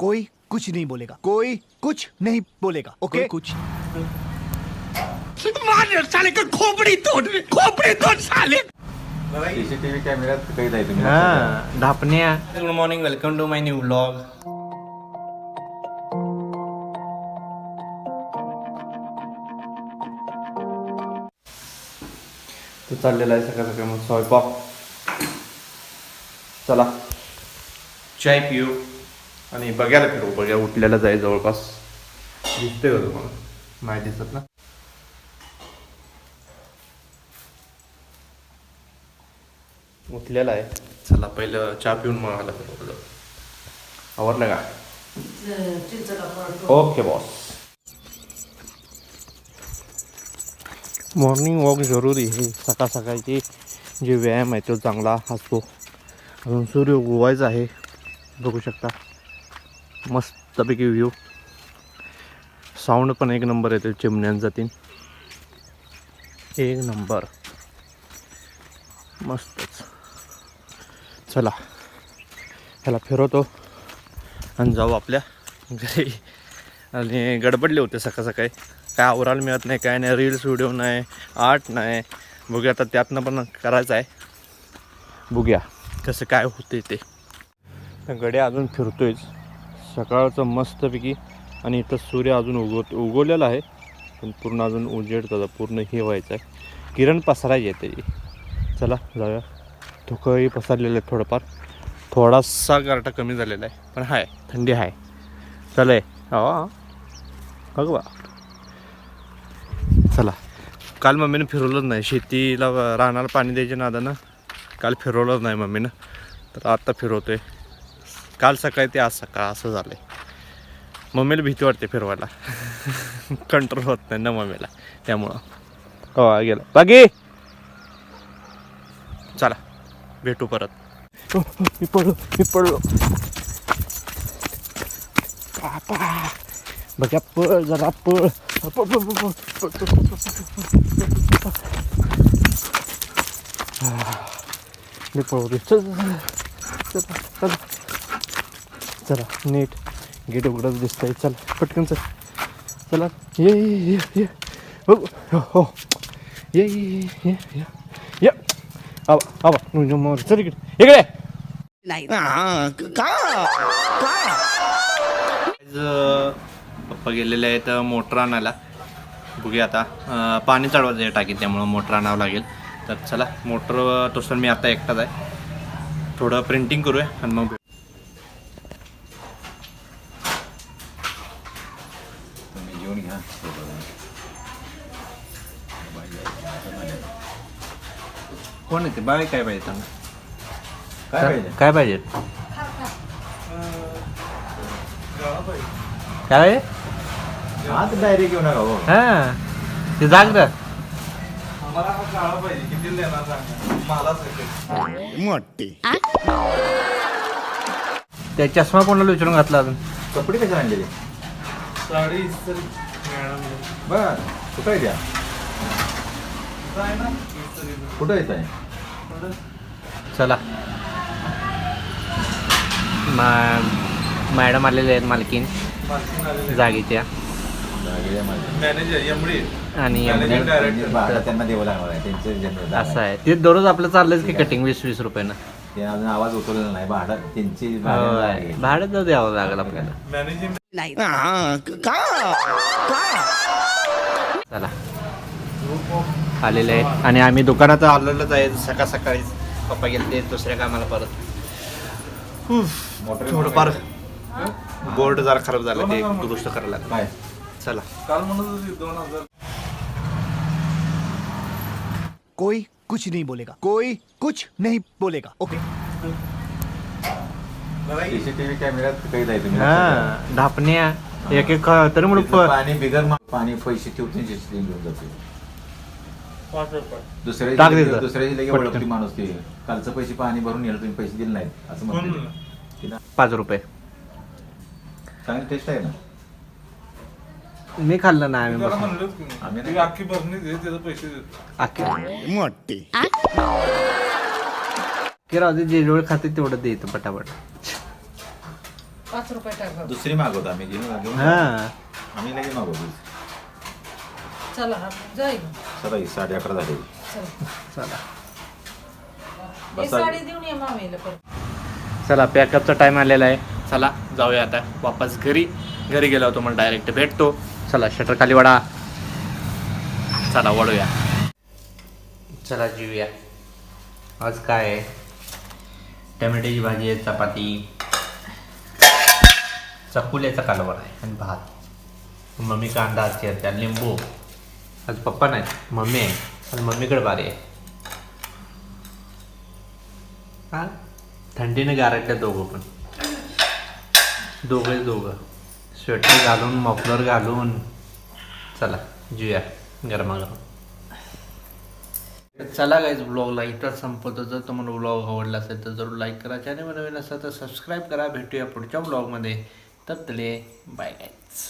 कोई कुछ नहीं बोलेगा। कोई कुछ नहीं बोलेगा ओके कुछ। सीसीटीव्ही कॅमेऱ्यात कैद आहे तुम्ही हा ढापण्या good morning welcome to my new blog तो चाललेला आहे सकाळ सकाळ मग स्वयंपाक चला। चाय पिऊ आणि बघायला फिरू बघ्या उठल्याला जाय जवळपास. दिसते का तुम्हाला. नाही दिसत ना? उठलेला आहे. चला पहिलं चहा पिऊन मग आला फिरवलं आवडलं का? Okay boss. मॉर्निंग वॉक जरुरी आहे. सकाळ सकाळची जे व्यायाम आहे तो चांगला असतो. अजून सूर्य उगवायचा आहे. बघू शकता. मस्तपैकी व्ह्यू साऊंड पण एक नंबर येते चिमण्यांचा तीन एक नंबर मस्तच. चला. ह्याला फिरवतो आणि जाऊ आपल्या घरी. आणि गडबडले होते सकाळ सकाळी. काय आवरायला मिळत नाही काय नाही रील्स व्हिडिओ नाही आर्ट नाही. बघूया आता त्यातनं पण करायचं आहे. बघूया कसं काय होते ते. गड्या अजून फिरतोयच. सकाळचं मस्तपैकी आणि इथं सूर्य अजून उगवत उगवलेला आहे. पण पूर्ण अजून उजेड त्याचा पूर्ण हे व्हायचं आहे. किरण पसरायची आहे त्याची. चला जाऊया. धुकंही पसरलेलं आहे थोडंफार. थोडासा गारटा कमी झालेला आहे. पण आहे थंडी आहे चला आहे हा बा. चला. काल मम्मीनं फिरवलंच नाही. शेतीला राहणार पाणी द्यायच्या नादानं काल फिरवलंच नाही मम्मीनं. तर आत्ता फिरवतो आहे काल सकाळी ते आज सकाळ असं झालं आहे मम्मीला भीती वाटते फिरवायला. कंट्रोल होत नाही ना मम्मीला. त्यामुळं. हो गेलं. बाकी चला भेटू परत. हो, हो, मी पडलो मी पडलो बघा पळ जरा पळ. मी पळू चल चला चला. चल नीट. गेट उघडत दिसतंय. चल पटकन चल. चला. ये ये ये ये. हो हो, ये ये ये ये ये. ये. आवा आवा. नुजो मोर चल इकडे. इकडे. आज पप्पा गेलेले आहेत मोटर आणायला. बघूया आता. पाणी चढवायचं आहे टाकीत त्यामुळं मोटर आणावं लागेल. तर चला मोटर तसं मी आता एकटाच आहे. थोडं प्रिंटिंग करूया आणि मग पण घ्या कोण येते? बाय काय पाहिजे त्यांना काय पाहिजे? काय पाहिजे? काय? हात डायरेक्ट घेऊ नका भाऊ हा. ते जाग द्या मला हा काळा पाहिजे. किती त्या चष्मा कोणाला विचारून घातला अजून? कपडे कसे आणलेले? साडी बर कुठं आहे त्या कुठं येत आहे चला मा मॅडम आलेले आहेत मालकीन जागेच्या आणि भाडं त्यांना द्यावं लागणार आहे त्यांचं जनरल असं आहे ते दररोज आपलं चाललंच की कटिंग वीस वीस रुपयानं ते अजून आवाज उठवलेला नाही भाडं त्यांची. भाडं द्यावं लागेल आपल्याला चला. आलेले आहेत आणि आम्ही दुकानात आलेलोच आहे. सकाळ सकाळीच पप्पा गेले ते दुसऱ्या कामाला परत. मोटर थोडंफार बोर्ड जरा खराब झालं. ते दुरुस्त करायला लागलं. काय? चला. कोई कुछ नहीं बोलेगा। कोई कुछ नहीं बोलेगा. ओके सीसीटीव्ही कॅमेऱ्यात कैद आहे तुम्ही हा ढापण्या एक एक तरी म्हणून प- पाणी बिगर मा- पाणी पैसे सीसीटीव्ही घेऊन जाते. दुसऱ्या टाक दिवशी- तिथं. दुसऱ्या दिवशी पटकन. माणूस ते. कालचं पैसे पाणी भरून नेलं तुम्ही पैसे दिले नाहीत. असं म्हणते तिला पाच रुपये. चांगली टेस्ट आहे ना. मी खाल्लं ना आम्ही बसून. आम्ही नाही अख्खी भरणी दे त्याचे पैसे देतो आखे की राहू दे जेवढं खाते तेवढं देतो पटापट. पाच रुपये टाक. दुसरी मागवतो आम्ही घेऊन घेऊन हा. आम्ही लगेच मागवतो. चला आपण जाई मग. सकाळी साडे अकरा झाले. चला. चला. ही बसा. साडी देऊन ये मामीला परत. चला पॅकअपचा टाइम आलेला आहे. चला जाऊया आता. वापस घरी. घरी गेलो होतो मला डायरेक्ट भेटतो. चला शटर खाली वडा चला वळूया. चला जीवया आज काय आहे? टमॅटोची भाजी आहे चपाती. चकुल्याचा कालवण आहे आणि भात. मम्मी कांदा चिरत्या लिंबू. आज पप्पा नाही मम्मी आहे. आणि मम्मीकडे बारी आहे. हा? थंडीने गारटल्या दोघं पण. दोघे दोघं. स्वेटर घालून मफलर घालून. चला जिया गरमागरम. चला गाईज ब्लॉगला इथं संपवतो. जर तुम्हाला ब्लॉग आवडला असेल तर जरूर लाईक करा. चॅनल नवीन असेल तर सबस्क्राईब करा. भेटूया पुढच्या ब्लॉगमध्ये तर तले बाय गाईज